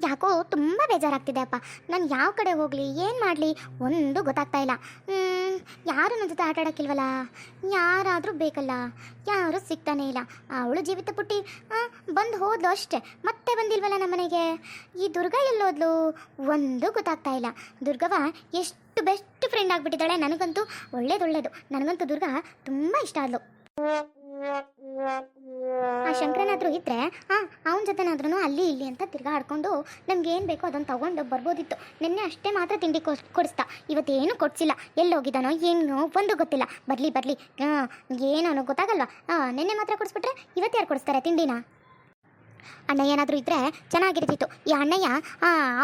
ಯಾಕೋ ತುಂಬ ಬೇಜಾರಾಗ್ತಿದೆ ಅಪ್ಪ. ನಾನು ಯಾವ ಕಡೆ ಹೋಗಲಿ, ಏನು ಮಾಡಲಿ ಒಂದು ಗೊತ್ತಾಗ್ತಾ ಇಲ್ಲ. ಯಾರು ನನ್ನ ಜೊತೆ ಆಟ ಆಡೋಕ್ಕಿಲ್ವಲ್ಲ? ಯಾರಾದರೂ ಬೇಕಲ್ಲ? ಯಾರೂ ಸಿಗ್ತಾನೆ ಇಲ್ಲ. ಅವಳು ಜೀವಿತ ಪುಟ್ಟಿ. ಬಂದು ಹೋದ್ಲು ಅಷ್ಟೇ. ಮತ್ತೆ ಬಂದಿಲ್ವಲ್ಲ ನಮ್ಮನೆಗೆ? ಈ ದುರ್ಗಾ ಎಲ್ಲೋದ್ಲು? ಒಂದು ಗೊತ್ತಾಗ್ತಾ ಇಲ್ಲ. ದುರ್ಗವ ಎಷ್ಟು ಬೆಸ್ಟ್ ಫ್ರೆಂಡ್ ಆಗಿಬಿಟ್ಟಿದ್ದಾಳೆ. ನನಗಂತೂ ಒಳ್ಳೇದೊಳ್ಳೇದು ನನಗಂತೂ ದುರ್ಗಾ ತುಂಬ ಇಷ್ಟ ಆದ್ಲು. ಆ ಶಂಕರನಾದ್ರೂ ಇದ್ರೆ ಆ ಅವನ ಜೊತೆನಾದ್ರೂ ಅಲ್ಲಿ ಇಲ್ಲಿ ಅಂತ ತಿರ್ಗಾ ಆಡ್ಕೊಂಡು ನಮ್ಗೆ ಏನು ಬೇಕೋ ಅದನ್ನ ತಗೊಂಡು ಬರ್ಬೋದಿತ್ತು. ನಿನ್ನೆ ಅಷ್ಟೇ ಮಾತ್ರ ತಿಂಡಿ ಕೊಡ್ ಕೊಡಿಸ್ತಾ ಇವತ್ತೇನು ಕೊಡ್ಸಿಲ್ಲ. ಎಲ್ಲಿ ಹೋಗಿದ್ದಾನೋ ಏನು ಒಂದು ಗೊತ್ತಿಲ್ಲ. ಬರಲಿ ಬರಲಿ. ಏನೋ ಗೊತ್ತಾಗಲ್ವಾ? ಆ, ನಿನ್ನೆ ಮಾತ್ರ ಕೊಡಿಸ್ಬಿಟ್ರೆ ಇವತ್ತು ಯಾರು ಕೊಡಿಸ್ತಾರೆ ತಿಂಡಿನ? ಅಣ್ಣ ಏನಾದರೂ ಇದ್ದರೆ ಚೆನ್ನಾಗಿರ್ತಿತ್ತು. ಈ ಅಣ್ಣಯ್ಯ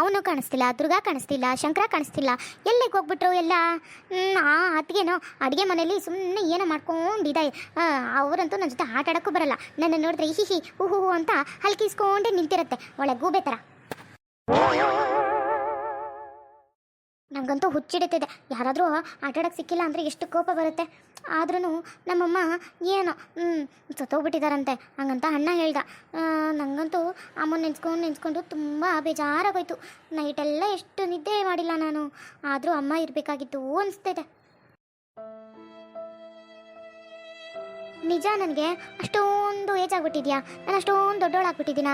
ಅವನು ಕಾಣಿಸ್ತಿಲ್ಲ, ದುರ್ಗಾ ಕಾಣಿಸ್ತಿಲ್ಲ, ಶಂಕರ ಕಾಣಿಸ್ತಿಲ್ಲ. ಎಲ್ಲಿಗೆ ಹೋಗ್ಬಿಟ್ರು ಎಲ್ಲ? ಆ ಅತ್ತಿಗೆನೋ ಅಡುಗೆ ಮನೇಲಿ ಸುಮ್ಮನೆ ಏನೋ ಮಾಡ್ಕೊಂಡಿದೆ ಅವರಂತೂ ನನ್ನ ಜೊತೆ ಆಟ ಆಡೋಕ್ಕೂ ಬರಲ್ಲ. ನನ್ನ ನೋಡಿದ್ರೆ ಹಿಹಿ ಹೂ ಹೂ ಅಂತ ಹಲ್ಕಿಸ್ಕೊಂಡೇ ನಿಂತಿರತ್ತೆ. ಒಳ್ಳೆ ಗೂಬೆ ಥರ ನನಗಂತೂ ಹುಚ್ಚಿಡಿತಿದೆ. ಯಾರಾದರೂ ಆಟಾಡಕ್ಕೆ ಸಿಕ್ಕಿಲ್ಲ ಅಂದರೆ ಎಷ್ಟು ಕೋಪ ಬರುತ್ತೆ. ಆದ್ರೂ ನಮ್ಮಮ್ಮ, ಏನೋ? ಹ್ಞೂ ಸತ್ತೋಗ್ಬಿಟ್ಟಿದಾರಂತೆ. ಹಂಗಂತ ಅಣ್ಣ ಹೇಳ್ದ. ನನಗಂತೂ ನಂಗಂತೂ ಅಮ್ಮನ ನೆನ್ಸ್ಕೊಂಡು ನೆನ್ಸ್ಕೊಂಡು ತುಂಬ ಬೇಜಾರಾಗೋಯ್ತು. ನೈಟೆಲ್ಲ ಎಷ್ಟು ನಿದ್ದೆ ಮಾಡಿಲ್ಲ ನಾನು. ಆದರೂ ಅಮ್ಮ ಇರಬೇಕಾಗಿತ್ತು ಅನಿಸ್ತಿದೆ. ನಿಜ ನನಗೆ ಅಷ್ಟೊಂದು ಏಜ್ ಆಗ್ಬಿಟ್ಟಿದ್ಯಾ? ನಾನು ಅಷ್ಟೊಂದು ದೊಡ್ಡವಳಾಗ್ಬಿಟ್ಟಿದ್ದೀನ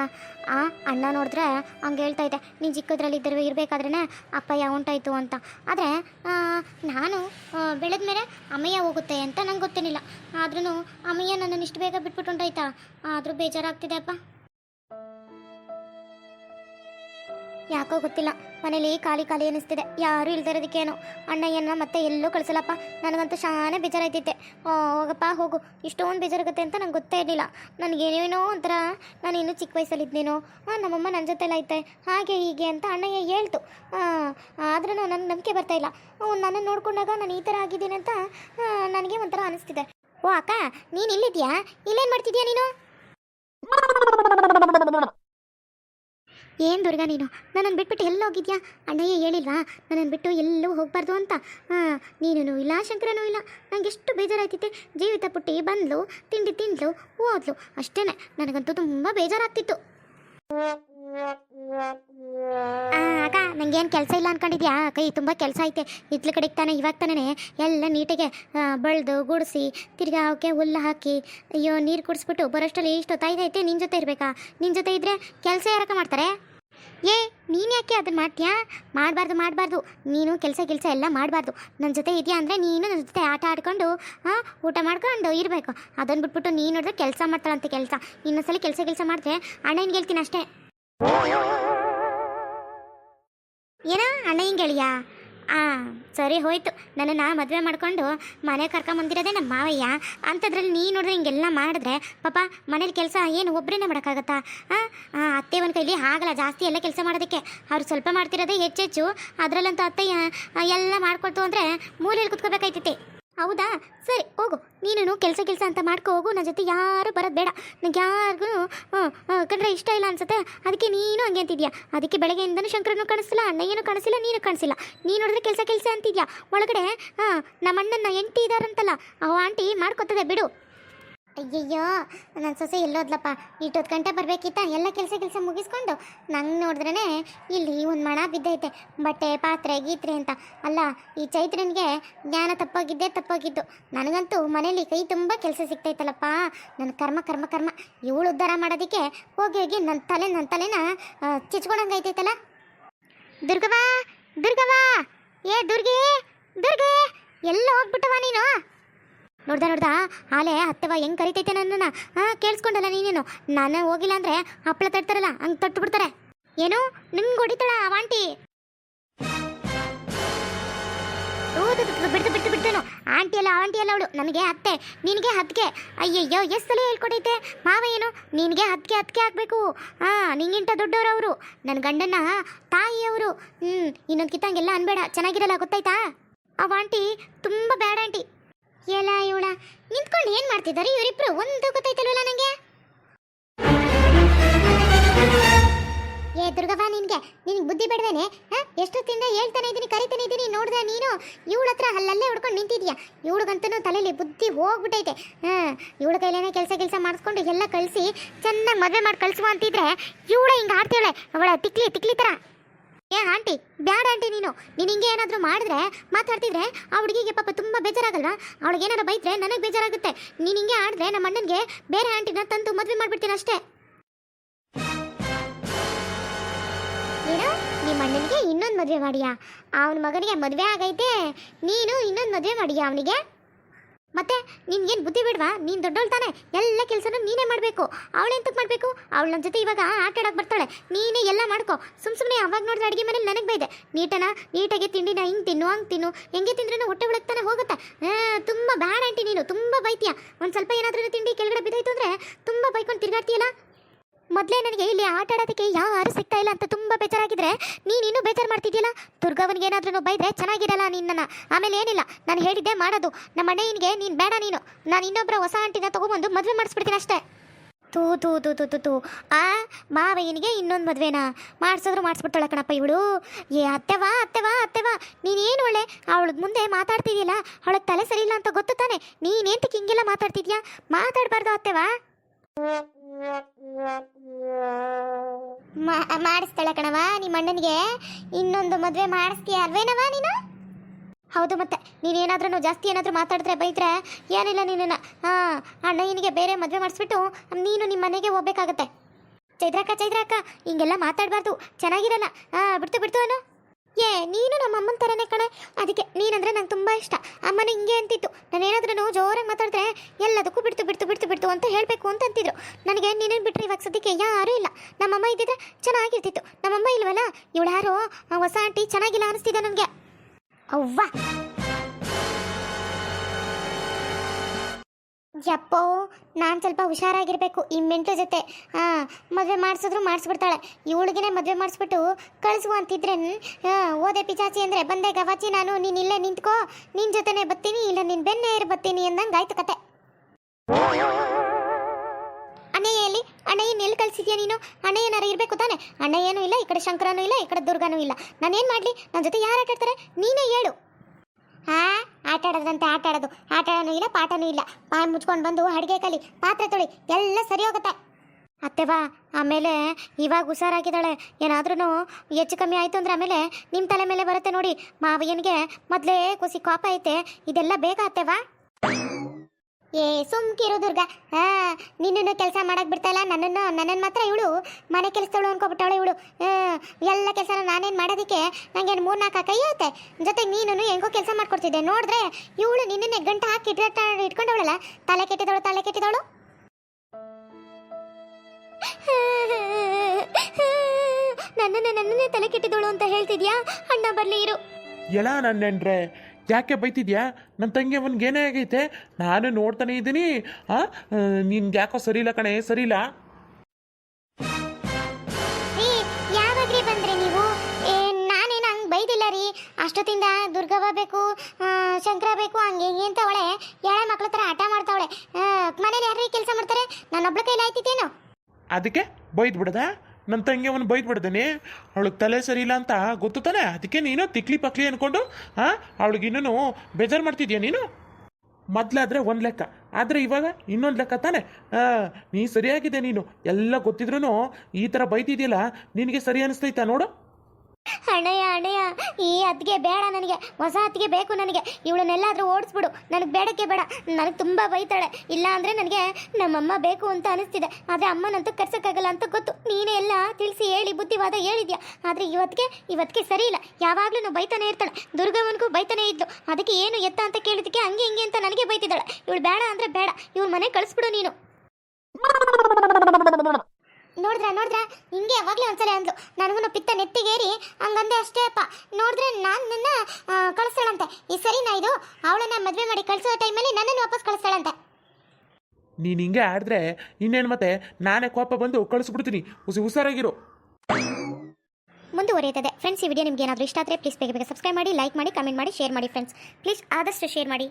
ಆ, ಅಣ್ಣ ನೋಡಿದ್ರೆ ಹಂಗೆ ಹೇಳ್ತಾ ಇದ್ದೆ. ನೀನು ಚಿಕ್ಕದ್ರಲ್ಲಿ ಇದ್ದರೆ ಇರಬೇಕಾದ್ರೇ ಅಪ್ಪಯ್ಯ ಉಂಟಾಯಿತು ಅಂತ. ಆದರೆ ನಾನು ಬೆಳೆದ ಮೇಲೆ ಅಮ್ಮಯ್ಯ ಹೋಗುತ್ತೆ ಅಂತ ನಂಗೆ ಗೊತ್ತೇನಿಲ್ಲ ಆದ್ರೂ ಅಮ್ಮಯ್ಯ ನನ್ನನ್ನು ಇಷ್ಟು ಬೇಗ ಬಿಟ್ಬಿಟ್ಟು ಉಂಟಾಯ್ತಾ? ಆದರೂ ಬೇಜಾರಾಗ್ತಿದೆ ಅಪ್ಪ. ಯಾಕೋ ಗೊತ್ತಿಲ್ಲ. ಮನೇಲಿ ಖಾಲಿ ಖಾಲಿ ಅನಿಸ್ತಿದೆ ಯಾರೂ ಇಲ್ದಿರೋದಕ್ಕೇನೋ ಅಣ್ಣಯ್ಯನ ಮತ್ತೆ ಎಲ್ಲೂ ಕಳಿಸಲ್ಲಪ್ಪ? ನನಗಂತೂ ಶಾನೆ ಬೇಜಾರಾಯ್ತಿದ್ದೆ ಹೋಗಪ್ಪ, ಹೋಗು. ಇಷ್ಟೊಂದು ಬೇಜಾರಾಗುತ್ತೆ ಅಂತ ನಂಗೆ ಗೊತ್ತೇ ಇರಲಿಲ್ಲ. ನನಗೇನೇನೋ ಒಂಥರ ನಾನು ಇನ್ನೂ ಚಿಕ್ಕ ವಯಸ್ಸಲ್ಲಿದ್ದೇನೋ ನಮ್ಮಮ್ಮ ನನ್ನ ಜೊತೆಲ್ಲ ಐತೆ ಹಾಗೆ ಹೀಗೆ ಅಂತ ಅಣ್ಣಯ್ಯ ಹೇಳ್ತು. ಆದ್ರೂ ನನ್ನ ನಂಬಿಕೆ ಬರ್ತಾ ಇಲ್ಲ. ನನ್ನನ್ನು ನೋಡ್ಕೊಂಡಾಗ ನಾನು ಈ ಥರ ಆಗಿದ್ದೀನಿ ಅಂತ ನನಗೆ ಒಂಥರ ಅನಿಸ್ತಿದೆ ಓ, ಅಕ್ಕ, ನೀನು ಇಲ್ಲಿದ್ಯಾ? ಇಲ್ಲೇನು ಮಾಡ್ತಿದ್ಯಾ ನೀನು? ಏನು ದುರ್ಗಾ ನೀನು? ನನ್ನನ್ನು ಬಿಟ್ಬಿಟ್ಟು ಎಲ್ಲಿ ಹೋಗಿದ್ಯಾ? ಅಣ್ಣಯ್ಯ ಹೇಳಿಲ್ವಾ? ನನ್ನನ್ನು ಬಿಟ್ಟು ಎಲ್ಲೂ ಹೋಗಬಾರ್ದು ಅಂತ. ಹಾಂ ನೀನು ಇಲ್ಲ, ಶಂಕರನೂ ಇಲ್ಲ. ನನಗೆ ಎಷ್ಟು ಬೇಜಾರಾಯ್ತಿತ್ತೆ. ಜೀವಿತ ಪುಟ್ಟಿ ಬಂದ್ಲು, ತಿಂಡಿ ತಿಂದ್ಲು, ಓದ್ಲು. ಅಷ್ಟೇ ನನಗಂತೂ ತುಂಬ ಬೇಜಾರಾಗ್ತಿತ್ತು. ಅಕ್ಕ, ನಂಗೇನು ಕೆಲಸ ಇಲ್ಲ ಅನ್ಕೊಂಡಿದ್ಯಾ? ಕೈ ತುಂಬ ಕೆಲಸ ಐತೆ. ಇತ್ಲ ಕಡೆಗೆ ತಾನೆ, ಇವಾಗ ತಾನೇ ಎಲ್ಲ ನೀಟಾಗೆ ಬಳ್ದು, ಗುಡಿಸಿ, ತಿರ್ಗಾ ಅವಕ್ಕೆ ಹುಲ್ಲು ಹಾಕಿ, ಅಯ್ಯೋ, ನೀರು ಕುಡಿಸ್ಬಿಟ್ಟು, ಬರೋಷ್ಟರಲ್ಲಿ ಇಷ್ಟೊತ್ತಾಯ್ತೈತೆ. ನಿನ್ನ ಜೊತೆ ಇರಬೇಕಾ? ನಿನ್ನ ಜೊತೆ ಇದ್ದರೆ ಕೆಲಸ ಯಾರಕ್ಕೆ ಮಾಡ್ತಾರೆ? ಏ, ನೀನು ಯಾಕೆ ಅದನ್ನು ಮಾಡ್ತೀಯಾ? ಮಾಡಬಾರ್ದು ಮಾಡಬಾರ್ದು. ನೀನು ಕೆಲಸ ಕೆಲಸ ಎಲ್ಲ ಮಾಡಬಾರ್ದು. ನನ್ನ ಜೊತೆ ಇದೆಯಾ ಅಂದರೆ ನೀನು ನನ್ನ ಜೊತೆ ಆಟ ಆಡ್ಕೊಂಡು ಹಾಂ ಊಟ ಮಾಡ್ಕೊಂಡು ಇರಬೇಕು. ಅದನ್ನು ಬಿಟ್ಬಿಟ್ಟು ನೀನು ನೋಡಿದ್ರೆ ಕೆಲಸ ಮಾಡ್ತಾಳಂತೆ ಕೆಲಸ. ಇನ್ನೊಂದ್ಸಲ ಕೆಲಸ ಕೆಲಸ ಮಾಡಿದ್ರೆ ಅಣ್ಣ ಹಿಂಗೆ ಹೇಳ್ತೀನಿ ಅಷ್ಟೇ. ಏನೋ ಅಣ್ಣ ಹಿಂಗೆ ಹೇಳಿಯಾ ಆ ಸರಿ ಹೋಯ್ತು. ನನ್ನನ್ನು ಮದುವೆ ಮಾಡ್ಕೊಂಡು ಮನೆ ಕರ್ಕೊಂಬಂದಿರೋದೇ ನಮ್ಮ ಮಾವಯ್ಯ. ಅಂಥದ್ರಲ್ಲಿ ನೀ ನೋಡಿದ್ರೆ ಹಿಂಗೆಲ್ಲ ಮಾಡಿದ್ರೆ ಪಾಪ ಮನೇಲಿ ಕೆಲಸ ಏನು ಒಬ್ಬರೇ ಮಾಡೋಕ್ಕಾಗತ್ತಾ? ಹಾಂ ಅತ್ತೆ ಒಂದು ಕೈಲಿ ಆಗಲ್ಲ ಜಾಸ್ತಿ ಎಲ್ಲ ಕೆಲಸ ಮಾಡೋದಕ್ಕೆ. ಅವ್ರು ಸ್ವಲ್ಪ ಮಾಡ್ತಿರೋದೇ ಹೆಚ್ಚೆಚ್ಚು. ಅದರಲ್ಲಂತೂ ಅತ್ತಯ್ಯ ಆ, ಎಲ್ಲ ಮಾಡ್ಕೊಳ್ತು ಅಂದರೆ ಮೂಲೆಯಲ್ಲಿ ಕುತ್ಕೋಬೇಕಾಯ್ತೈತೆ. ಹೌದಾ? ಸರಿ, ಹೋಗು. ನೀನು ಕೆಲಸ ಕೆಲಸ ಅಂತ ಮಾಡ್ಕೊ ಹೋಗು. ನನ್ನ ಜೊತೆ ಯಾರು ಬರೋದು ಬೇಡ. ನನಗೆ ಯಾರಿಗೂ ಕಂಡ್ರೆ ಇಷ್ಟ ಇಲ್ಲ ಅನ್ಸುತ್ತೆ. ಅದಕ್ಕೆ ನೀನು ಹಂಗೆ ಅಂತಿದ್ಯಾ? ಅದಕ್ಕೆ ಬೆಳಗ್ಗೆಯಿಂದನೂ ಶಂಕರನು ಕಾಣಿಸಿಲ್ಲ ಅಣ್ಣಯ್ಯನೂ ಕಾಣಿಸಿಲ್ಲ ನೀನು ಕಾಣಿಸಿಲ್ಲ ನೀನು ನೋಡಿದ್ರೆ ಕೆಲಸ ಕೆಲಸ ಅಂತಿದ್ಯಾ? ಒಳಗಡೆ ಹಾಂ ನಮ್ಮ ಅಣ್ಣನ ಎಂಟಿ ಇದಾರಂತಲ್ಲ, ಅವ ಆಂಟಿ ಮಾಡ್ಕೊತದೆ, ಬಿಡು. ಅಯ್ಯಯ್ಯೋ ನನ್ನ ಸೊಸೆ ಎಲ್ಲೋದ್ಲಪ್ಪ ಇಟ್ಟೊತ್ತು ಗಂಟೆ ಬರಬೇಕಿತ್ತ? ಎಲ್ಲ ಕೆಲಸ ಕೆಲಸ ಮುಗಿಸ್ಕೊಂಡು? ನಂಗೆ ನೋಡಿದ್ರೇ ಇಲ್ಲಿ ಒಂದು ಮಣ ಬಿದ್ದೈತೆ, ಬಟ್ಟೆ, ಪಾತ್ರೆ, ಗೀತ್ರೆ ಅಂತ. ಅಲ್ಲ, ಈ ಚೈತ್ರನಿಗೆ ಜ್ಞಾನ ತಪ್ಪಾಗಿದ್ದೇ ತಪ್ಪಾಗಿದ್ದು ನನಗಂತೂ ಮನೇಲಿ ಕೈ ತುಂಬ ಕೆಲಸ ಸಿಗ್ತೈತಲ್ಲಪ್ಪ. ನನ್ನ ಕರ್ಮ ಕರ್ಮ ಕರ್ಮ. ಇವಳು ಉದ್ಧಾರ ಮಾಡೋದಕ್ಕೆ ಹೋಗಿ ಹೋಗಿ ನನ್ನ ತಲೆ ನನ್ನ ತಲೆನ ಚಿಚ್ಕೊಳಂಗೈತೈತಲ್ಲ ದುರ್ಗವಾ ದುರ್ಗವಾ ಏ, ದುರ್ಗೆ ದುರ್ಗೆ! ಎಲ್ಲ ಹೋಗ್ಬಿಟ್ಟವ ನೀನು? ನೋಡ್ದ ನೋಡ್ದ ಆಲೆ ಹತ್ತವ ಹೆಂಗ್ ಕರಿತೈತೆ ನನ್ನನ್ನು? ಹಾ ಕೇಳಿಸ್ಕೊಂಡಲ್ಲ ನೀನೇನು? ನಾನು ಹೋಗಿಲ್ಲ ಅಂದ್ರೆ ಹಪ್ಪಳ ತಟ್ತಾರಲ್ಲ, ಹಂಗೆ ತಟ್ಟು ಬಿಡ್ತಾರೆ ಏನು? ನಿಮ್ಗೆ ಹೊಡಿತಾಳ ಅವಾಂಟಿ ಬಿಡ್ತು ಬಿಟ್ಟು ಬಿಡ್ತೇನು ಆಂಟಿ ಅಲ್ಲ ಆಂಟಿ ಅಲ್ಲ ಅವಳು. ನನಗೆ ಅತ್ತೆ ನಿನಗೆ ಹತ್ತಿಗೆ ಅಯ್ಯಯ್ಯೋ, ಎಷ್ಟು ಸಲ ಹೇಳ್ಕೊಡೈತೆ? ಮಾವ ಏನು? ನಿನಗೆ ಹತ್ತಿಗೆ ಹತ್ತಿಗೆ ಆಗಬೇಕು. ಹಾಂ ನಿಂಗಿಂತ ದೊಡ್ಡವರು ಅವರು. ನನ್ನ ಗಂಡನ ತಾಯಿಯವರು ಹ್ಞೂ ಇನ್ನೊಂದು ಕಿತ್ತಂಗೆಲ್ಲ ಅನ್ಬೇಡ. ಚೆನ್ನಾಗಿರಲ್ಲ, ಗೊತ್ತಾಯ್ತಾ? ಅವ ಆಂಟಿ ತುಂಬ ಬ್ಯಾಡ ಆಂಟಿ. ಎಲ್ಲ ಇವಳ, ನಿಂತ್ಕೊಂಡು ಏನ್ ಮಾಡ್ತಿದ್ದಾರೆ? ಇವರಿಬ್ರು ಒಂದು ಗೊತ್ತಾಯ್ತಲ್ವಲ್ಲ ನಂಗೆ? ಏ ದುರ್ಗವ್ವ ನಿನ್ಗೆ. ನಿನ್ಗೆ ಬುದ್ಧಿ ಬಿಡ್ದೇನೆ ಹಾ? ಎಷ್ಟೊತ್ತಿಂದ ಹೇಳ್ತಾನೆ ಇದ್ದೀನಿ ಕರಿತಾನೆ ಇದ್ದೀನಿ ನೋಡ್ದೆ ನೀನು? ಇವಳ ಹತ್ರ ಅಲ್ಲಲ್ಲೇ ಹುಡ್ಕೊಂಡು ನಿಂತಿದ್ಯಾ? ಇವಳಿಗಂತೂ ತಲೆಯಲ್ಲಿ ಬುದ್ಧಿ ಹೋಗ್ಬಿಟ್ಟೈತೆ. ಹಾ, ಇವಳ ಕೈಲೇನೆ ಕೆಲಸ ಕೆಲಸ ಮಾಡಿಸ್ಕೊಂಡು ಎಲ್ಲ ಕಳಿಸಿ ಚೆನ್ನಾಗಿ ಮದುವೆ ಮಾಡಿ ಕಳಿಸುವ ಅಂತಿದ್ರೆ ಇವಳ ಹಿಂಗೆ ಆಡ್ತಾಳೆ. ಅವಳ ತಿಕ್ಲಿ ತಿಕ್ಲಿ ಥರ ಏ ಆಂಟಿ, ಬ್ಯಾಡ ಆಂಟಿ ನೀನು. ನೀನು ಹಿಂಗೆ ಏನಾದರೂ ಮಾಡಿದ್ರೆ, ಮಾತಾಡ್ತಿದ್ರೆ, ಆ ಹುಡುಗಿಗೆ ಪಾಪ ತುಂಬ ಬೇಜಾರಾಗಲ್ವಾ? ಅವಳಿಗೆ ಏನಾದ್ರು ಬೈದ್ರೆ ನನಗೆ ಬೇಜಾರಾಗುತ್ತೆ. ನೀನು ಹಿಂಗೆ ಆಡಿದ್ರೆ ನಮ್ಮ ಅಣ್ಣನಿಗೆ ಬೇರೆ ಆಂಟಿನ ತಂದು ಮದುವೆ ಮಾಡ್ಬಿಡ್ತೀನಿ ಅಷ್ಟೇ. ಏನು ನಿಮ್ಮ ಅಣ್ಣನಿಗೆ ಇನ್ನೊಂದು ಮದುವೆ ಮಾಡಿಯಾ? ಅವನ ಮಗನಿಗೆ ಮದುವೆ ಆಗೈತೆ, ನೀನು ಇನ್ನೊಂದು ಮದುವೆ ಮಾಡಿಯಾ ಅವನಿಗೆ? ಮತ್ತೆ ನಿನ್ಗೇನು ಬುದ್ಧಿ ಬಿಡ್ವಾ? ನೀನು ದೊಡ್ಡವಳು ತಾನೆ. ಎಲ್ಲ ಕೆಲಸನೂ ನೀನೇ ಮಾಡಬೇಕು. ಅವಳೆಂತಕ್ಕೆ ಮಾಡಬೇಕು? ಅವಳು ನನ್ನ ಜೊತೆ ಇವಾಗ ಆಟ ಆಡಕ್ಕೆ ಬರ್ತಾಳೆ. ನೀನೇ ಎಲ್ಲ ಮಾಡ್ಕೊ. ಸುಮ್ ಸುಮ್ಮನೆ ಅವಾಗ ನೋಡಿದ್ರೆ ಅಡುಗೆ ಮನೇಲಿ ನನಗೆ ಬೈದೆ ನೀಟನ, ನೀಟಾಗಿ ತಿಂಡಿನ ಹಿಂಗೆ ತಿನ್ನು, ಹಂಗೆ ತಿನ್ನು. ಹೆಂಗೆ ತಿಂದ್ರೂ ಹೊಟ್ಟೆ ಒಳಗ್ತಾನೆ ಹೋಗುತ್ತೆ. ತುಂಬ ಬ್ಯಾಡ್ ಆಂಟಿ ನೀನು. ತುಂಬ ಬೈತೀಯ. ಒಂದು ಸ್ವಲ್ಪ ಏನಾದ್ರೂ ತಿಂಡಿ ಕೆಳಗಡೆ ಬಿದ್ದೋಯ್ತು ಅಂದರೆ ತುಂಬ ಬೈಕೊಂಡು ತಿರ್ಗಾಡ್ತೀಯಲ್ಲ? ಮೊದಲೇ ನನಗೆ ಇಲ್ಲಿ ಆಟ ಆಡೋದಕ್ಕೆ ಯಾರು ಸಿಗ್ತಾ ಇಲ್ಲ ಅಂತ ತುಂಬ ಬೇಜಾರಾಗಿದ್ರೆ ನೀನು ಇನ್ನೂ ಬೇಜಾರು ಮಾಡ್ತಿದ್ದೀಯಲ್ಲ ದುರ್ಗವನಿಗೆ ಏನಾದ್ರೂ ಬೈದ್ರೆ ಚೆನ್ನಾಗಿರಲ್ಲ ನಿನ್ನನ್ನು. ಆಮೇಲೆ ಏನಿಲ್ಲ, ನಾನು ಹೇಳಿದ್ದೆ ಮಾಡೋದು. ನಮ್ಮ ಅಣ್ಣಯ್ಯನಿಗೆ ನೀನು ಬೇಡ ನೀನು. ನಾನು ಇನ್ನೊಬ್ಬರ ಹೊಸ ಆಂಟಿನ ತೊಗೊಬಂದು ಮದುವೆ ಮಾಡಿಸ್ಬಿಡ್ತೀನಿ ಅಷ್ಟೇ. ತೂ ತೂ ತೂ ತೂ ತೂ ತೂ ಆ, ಮಾವಯ್ಯನಿಗೆ ಇನ್ನೊಂದು ಮದುವೆನಾ? ಮಾಡಿಸಿದ್ರು ಮಾಡಿಸ್ಬಿಡ್ತಾಳೆ ಕಣಪ್ಪ ಇವಳು. ಏ, ಅತ್ತೆವಾ ಅತ್ತೆವಾ ಅತ್ತೆವಾ? ನೀನೇನು ಒಳ್ಳೆ? ಅವಳಿಗೆ ಮುಂದೆ ಮಾತಾಡ್ತಿದ್ಯಲ್ಲ? ಅವಳಿಗೆ ತಲೆ ಸರಿ ಇಲ್ಲ ಅಂತ ಗೊತ್ತು ತಾನೆ? ನೀನೇಂತಕ್ಕೆ ಹಿಂಗೆಲ್ಲ ಮಾತಾಡ್ತಿದ್ಯಾ? ಮಾತಾಡಬಾರ್ದು ಅತ್ತೆವಾ? ಮಾಡಿಸ್ತಾಳೆ ಕಣವ ನಿಮ್ಮ ಅಣ್ಣನಿಗೆ ಇನ್ನೊಂದು ಮದುವೆ ಮಾಡಿಸ್ತೀಯ ಅಲ್ವೇನವ ನೀನು? ಹೌದು ಮತ್ತೆ, ನೀನೇನಾದ್ರೂ ಜಾಸ್ತಿ ಏನಾದರೂ ಮಾತಾಡಿದ್ರೆ, ಬೈದ್ರೆ ಏನಿಲ್ಲ ನಿನ್ನ ಹಾಂ ಅಣ್ಣಯ್ಯನಿಗೆ ಬೇರೆ ಮದುವೆ ಮಾಡಿಸ್ಬಿಟ್ಟು ನೀನು ನಿಮ್ಮ ಮನೆಗೆ ಹೋಗ್ಬೇಕಾಗತ್ತೆ. ಚೈದ್ರಕ್ಕ ಚೈದ್ರಕ್ಕ ಹಿಂಗೆಲ್ಲ ಮಾತಾಡಬಾರ್ದು. ಚೆನ್ನಾಗಿರಲ್ಲ. ಹಾಂ, ಬಿಡ್ತು ಬಿಡ್ತು ಅನು. ಏ, ನೀನು ನಮ್ಮ ಅಮ್ಮನ ಥರನೇ ಕಣೆ. ಅದಕ್ಕೆ ನೀನಂದ್ರೆ ನಂಗೆ ತುಂಬ ಇಷ್ಟ. ಅಮ್ಮನ ಹಿಂಗೆ ಅಂತಿತ್ತು. ನಾನೇನಾದ್ರೂ ಜೋರಾಗಿ ಮಾತಾಡಿದ್ರೆ ಎಲ್ಲದಕ್ಕೂ ಬಿಡ್ತು ಬಿಡ್ತು ಬಿಡ್ತು ಬಿಡ್ತು ಅಂತ ಹೇಳಬೇಕು ಅಂತ ಅಂತಿದ್ರು. ನನಗೆ ನೀನೇನು ಬಿಟ್ಟರೆ ಇವಾಗ ಸದ್ಯಕ್ಕೆ ಯಾರೂ ಇಲ್ಲ. ನಮ್ಮಮ್ಮ ಇದ್ದಿದ್ರೆ ಚೆನ್ನಾಗಿರ್ತಿತ್ತು. ನಮ್ಮಮ್ಮ ಇಲ್ವಲ್ಲ? ಇವಳು ಯಾರೋ ಹೊಸ ಆಂಟಿ ಚೆನ್ನಾಗಿಲ್ಲ ಅನಿಸ್ತಿದೆ ನನಗೆ. ಅವ್ವ! ಯಪ್ಪೋ, ನಾನು ಸ್ವಲ್ಪ ಹುಷಾರಾಗಿರಬೇಕು, ಈ ಮೆಂಟು ಜೊತೆ. ಹಾಂ, ಮದುವೆ ಮಾಡಿಸಿದ್ರು ಮಾಡಿಸ್ಬಿಡ್ತಾಳೆ. ಇವಳಿಗೆನೆ ಮದುವೆ ಮಾಡಿಸ್ಬಿಟ್ಟು ಕಳಿಸುವ ಅಂತಿದ್ರೆ ಓದೆ ಪಿಚಾಚಿ ಅಂದರೆ, ಬಂದೆ ಗವಾಚಿ ನಾನು, ನೀನು ಇಲ್ಲೇ ನಿಂತ್ಕೋ ನಿನ್ನ ಜೊತೆನೇ ಬರ್ತೀನಿ, ಇಲ್ಲ ನಿನ್ನ ಬೆನ್ನೆ ಏರಿ ಬರ್ತೀನಿ ಅಂದಂಗೆ ಆಯ್ತು ಕತೆ. ಎಲ್ಲಿ? ಅಣ್ಣಯ್ಯನ ಎಲ್ಲಿ ಕಳ್ಸಿದ್ಯಾ ನೀನು? ಅಣ್ಣ ಏನಾರು ಇರಬೇಕು ತಾನೆ? ಅಣ್ಣ ಏನೂ ಇಲ್ಲ, ಈ ಕಡೆ ಶಂಕರನೂ ಇಲ್ಲ, ಈ ಕಡೆ ದುರ್ಗಾನೂ ಇಲ್ಲ. ನಾನೇನು ಮಾಡಲಿ? ನನ್ನ ಜೊತೆ ಯಾರು ಆಟಾಡ್ತಾರೆ ನೀನೇ ಹೇಳು. ಹಾ? ಆಟ ಆಡೋದಂತೆ ಆಟ ಆಡೋದು. ಆಟ ಆಡೋನು ಇಲ್ಲ, ಪಾಠನೂ ಇಲ್ಲ. ಬಾಯಿ ಮುಚ್ಕೊಂಡು ಬಂದು ಅಡುಗೆ ಕಲಿ, ಪಾತ್ರೆ ತೊಳಿ, ಎಲ್ಲ ಸರಿ ಹೋಗುತ್ತೆ. ಅತ್ತೆವಾ ಆಮೇಲೆ ಇವಾಗ ಹುಷಾರಾಗಿದ್ದಾಳೆ. ಏನಾದ್ರೂ ಹೆಚ್ಚು ಕಮ್ಮಿ ಆಯಿತು ಅಂದ್ರೆ ಆಮೇಲೆ ನಿಮ್ಮ ತಲೆ ಮೇಲೆ ಬರುತ್ತೆ ನೋಡಿ. ಮಾವಯ್ಯನಿಗೆ ಮೊದಲೇ ಕುಸಿ ಕೋಪ ಐತೆ. ಇದೆಲ್ಲ ಬೇಗ ಅತ್ತೆವಾ ಏ, ಸುಮ್ಕಿರು ದುರ್ಗ. ಹಾ, ನಿನ್ನನ್ನು ಕೆಲಸ ಮಾಡಕ್ ಬಿಡ್ತಾಯಿಲ್ಲ ನನ್ನನ್ನು ನನ್ನನ್ನು ಮಾತ್ರ ಇವಳು. ಮನೆ ಕೆಲಸದವಳು ಅನ್ಕೊಬಿಟ್ಟವಳು ಇವಳು. ಎಲ್ಲ ಕೆಲಸ ನಾನೇನು ಮಾಡೋದಕ್ಕೆ ಮೂರು ನಾಲ್ಕು ಕೈ ಐತೆ ಜೊತೆಗೆ ನೀನು ಹೆಂಗೋ ಕೆಲಸ ಮಾಡ್ಕೊಡ್ತಿದ್ದೆ. ನೋಡಿದ್ರೆ ಇವಳು ನಿನ್ನನ್ನೇ ಗಂಟು ಹಾಕಿ ಇಟ್ಟ ಇಟ್ಕೊಂಡವಳಲ್ಲ? ತಲೆ ಕೆಟ್ಟಿದವಳು ತಲೆ ಕೆಟ್ಟಿದವಳು? ನನ್ನನ್ನು, ನನ್ನನ್ನೇ ತಲೆ ಕೆಟ್ಟಿದವಳು ಅಂತ ಹೇಳ್ತಿದ್ಯಾ? ಅಣ್ಣ, ಬರ್ಲಿ, ಇರು. ಎಲ್ಲ ನನ್ನ ನೆನ್ರೆ ಯಾಕೆ ಬೈತಿದ್ಯಾ? ನನ್ನ ತಂಗಿ ಅವನಿಗೆ ಏನೇ ಆಗೈತೆ ನಾನು ನೋಡ್ತಾನೆ ಇದ್ದೀನಿ. ಹಾಂ ನಿನ್ಗೆ ಯಾಕೋ ಸರಿ ಇಲ್ಲ ಕಣೆ ಸರಿ ಇಲ್ಲ. ರೀ ಯಾವಾಗ್ರಿ ಬಂದ್ರಿ ನೀವು? ಏ ನಾನೇನು ಹಂಗೆ ಬೈದಿಲ್ಲ ರೀ. ಅಷ್ಟೊತ್ತಿಂದ ದುರ್ಗವ್ವ ಬೇಕು ಆ, ಶಂಕರ ಬೇಕು ಹಂಗೆ ಹಿಂಗೆ ಅಂತ ಅವಳೆ ಎಳೆ ಮಕ್ಳ ಥರ ಆಟ ಮಾಡ್ತಾವಳೆ. ಮನೇಲಿ ಯಾರೀ ಕೆಲಸ ಮಾಡ್ತಾರೆ? ನನ್ನೊಬ್ಳ ಕೈಲಿ ಆಯ್ತಿತ್ತೇನು? ಅದಕ್ಕೆ ಬೈದ್ ಬಿಡದ ನನ್ನ ತಂಗಿ ಅವನು ಬೈದ್ ಬಿಡ್ದಾನೆ ಅವಳಿಗೆ ತಲೆ ಸರಿ ಇಲ್ಲ ಅಂತ, ಗೊತ್ತು ತಾನೆ? ಅದಕ್ಕೆ ನೀನು ತಿಕ್ಲಿ ಪಕ್ಲಿ ಅನ್ಕೊಂಡು ಹಾಂ ಅವಳಿಗೆ ಇನ್ನೂ ಬೇಜಾರು ಮಾಡ್ತಿದ್ಯಾ ನೀನು? ಮೊದಲಾದ್ರೆ ಒಂದು ಲೆಕ್ಕ. ಆದರೆ ಇವಾಗ ಇನ್ನೊಂದು ಲೆಕ್ಕ ತಾನೆ? ನೀ ಸರಿಯಾಗಿದೆ ನೀನು. ಎಲ್ಲ ಗೊತ್ತಿದ್ರೂ ಈ ಥರ ಬೈತಿದ್ಯಲ್ಲ, ನಿನಗೆ ಸರಿ ಅನಿಸ್ತೈತಾ ನೋಡು. ಅಣ್ಣಯ್ಯ ಅಣ್ಣಯ್ಯ ಈ ಅತ್ತಿಗೆ ಬೇಡ ನನಗೆ. ಹೊಸ ಅತ್ತಿಗೆ ಬೇಕು ನನಗೆ. ಇವಳನ್ನೆಲ್ಲಾದ್ರೂ ಓಡಿಸ್ಬಿಡು. ನನಗೆ ಬೇಡಕ್ಕೆ ಬೇಡ. ನನಗೆ ತುಂಬ ಬೈತಾಳೆ. ಇಲ್ಲ ಅಂದರೆ ನನಗೆ ನಮ್ಮಮ್ಮ ಬೇಕು ಅಂತ ಅನಿಸ್ತಿದೆ. ಆದರೆ ಅಮ್ಮನಂತೂ ಕರ್ಸೋಕ್ಕಾಗಲ್ಲ ಅಂತ ಗೊತ್ತು. ನೀನೇ ಎಲ್ಲ ತಿಳಿಸಿ ಹೇಳಿ, ಬುದ್ಧಿವಾದ ಹೇಳಿದ್ಯಾ? ಆದರೆ ಇವತ್ತಿಗೆ ಇವತ್ತಿಗೆ ಸರಿ ಇಲ್ಲ. ಯಾವಾಗಲೂ ಬೈತಾನೆ ಇರ್ತಾಳೆ. ದುರ್ಗವನಿಗೂ ಬೈತಾನೆ ಇದ್ಲು. ಅದಕ್ಕೆ ಏನು ಎತ್ತ ಅಂತ ಕೇಳಿದಕ್ಕೆ ಹಂಗೆ ಹಿಂಗೆ ಅಂತ ನನಗೆ ಬೈತಿದ್ದಾಳೆ. ಇವಳು ಬೇಡ ಅಂದರೆ ಬೇಡ. ಇವಳು ಮನೆ ಕಳಿಸ್ಬಿಡು ನೀನು. ನೋಡಿದ್ರ ನೋಡಿದ್ರ? ಹಿಂಗೆ ಯಾವಾಗಲೇ ಒಂದ್ಸಲ ಅಂದ್ಲು. ನನಗೂ ಪಿತ್ತ ನೆತ್ತಿಗೇರಿ ಹಂಗಂದೆ ಅಷ್ಟೇ ಅಪ್ಪ. ನೋಡಿದ್ರೆ ನಾನು ನನ್ನ ಕಳಿಸ್ತಾಳಂತೆ. ಈ ಸರಿ ನಾ ಇದು? ಅವಳನ್ನ ಮದುವೆ ಮಾಡಿ ಕಳಿಸೋ ಟೈಮಲ್ಲಿ ನನ್ನನ್ನು ವಾಪಸ್ ಕಳಿಸ್ತಾಳಂತೆ. ನೀನು ಹಿಂಗೆ ಆಡಿದ್ರೆ ಇನ್ನೇನು ಮತ್ತೆ? ನಾನೇ ಕೋಪ ಬಂದು ಕಳಿಸ್ಬಿಡ್ತೀನಿ. ಹುಸಿ ಹುಷಾರಾಗಿರು. ಮುಂದುವರಿಯುತ್ತದೆ. ಫ್ರೆಂಡ್ಸ್ ಈ ವಿಡಿಯೋ ನಿಮ್ಗೆ ಏನಾದರೂ ಇಷ್ಟ ಆದರೆ ಪ್ಲೀಸ್ ಬೇಗ ಬೇಗ ಸಬ್ಸ್ಕ್ರೈಬ್ ಮಾಡಿ ಲೈಕ್ ಮಾಡಿ ಕಮೆಂಟ್ ಮಾಡಿ ಶೇರ್ ಮಾಡಿ ಫ್ರೆಂಡ್ಸ್ ಪ್ಲೀಸ್ ಆದಷ್ಟು ಶೇರ್ ಮಾಡಿ.